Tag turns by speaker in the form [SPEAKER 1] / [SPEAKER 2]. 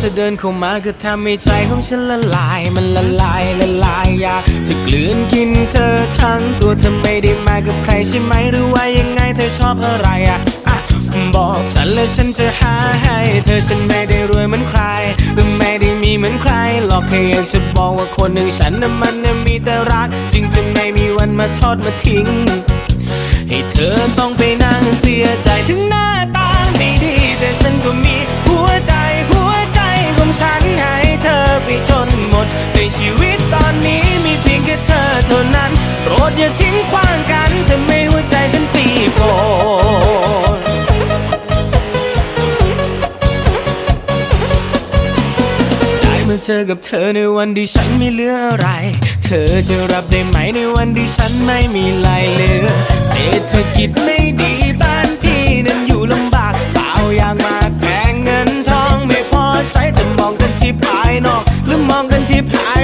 [SPEAKER 1] เธอเดินเข้ามาก็ทำให้ใจของฉันละลาย มันละลายละลายอยากจะกลืนกินเธอทั้งตัวเธอไม่ได้มากับใครใช่ไหมหรือว่ายังไงเธอชอบอะไรอะอะบอกฉันแล้วฉันจะหาให้ เธอฉันไม่ได้รวยเหมือนใครหรือไม่ได้มีเหมือนใครหรอกแค่อยากจะบอกว่าคนหนึ่งฉันน่ะมันน่ะมีแต่รัก จึงจะไม่มีวันมาทอดมาทิ้ง ให้เธอต้องไปนั่งเสียใจถึง อย่าทิ้งขว้างกันเธอไม่หัวใจฉันปีโกนได้มาเจอกับเธอในวันที่ฉันไม่เหลืออะไร เธอจะรับได้ไหมในวันที่ฉันไม่มีไรเหลือเศรษฐกิจไม่ดีบ้านพี่นั้นอยู่ลำบากเปล่าอย่างมากแพงเงินทองไม่พอใช้จะมองกันที่ภายนอก หรือมองกันที่ภาย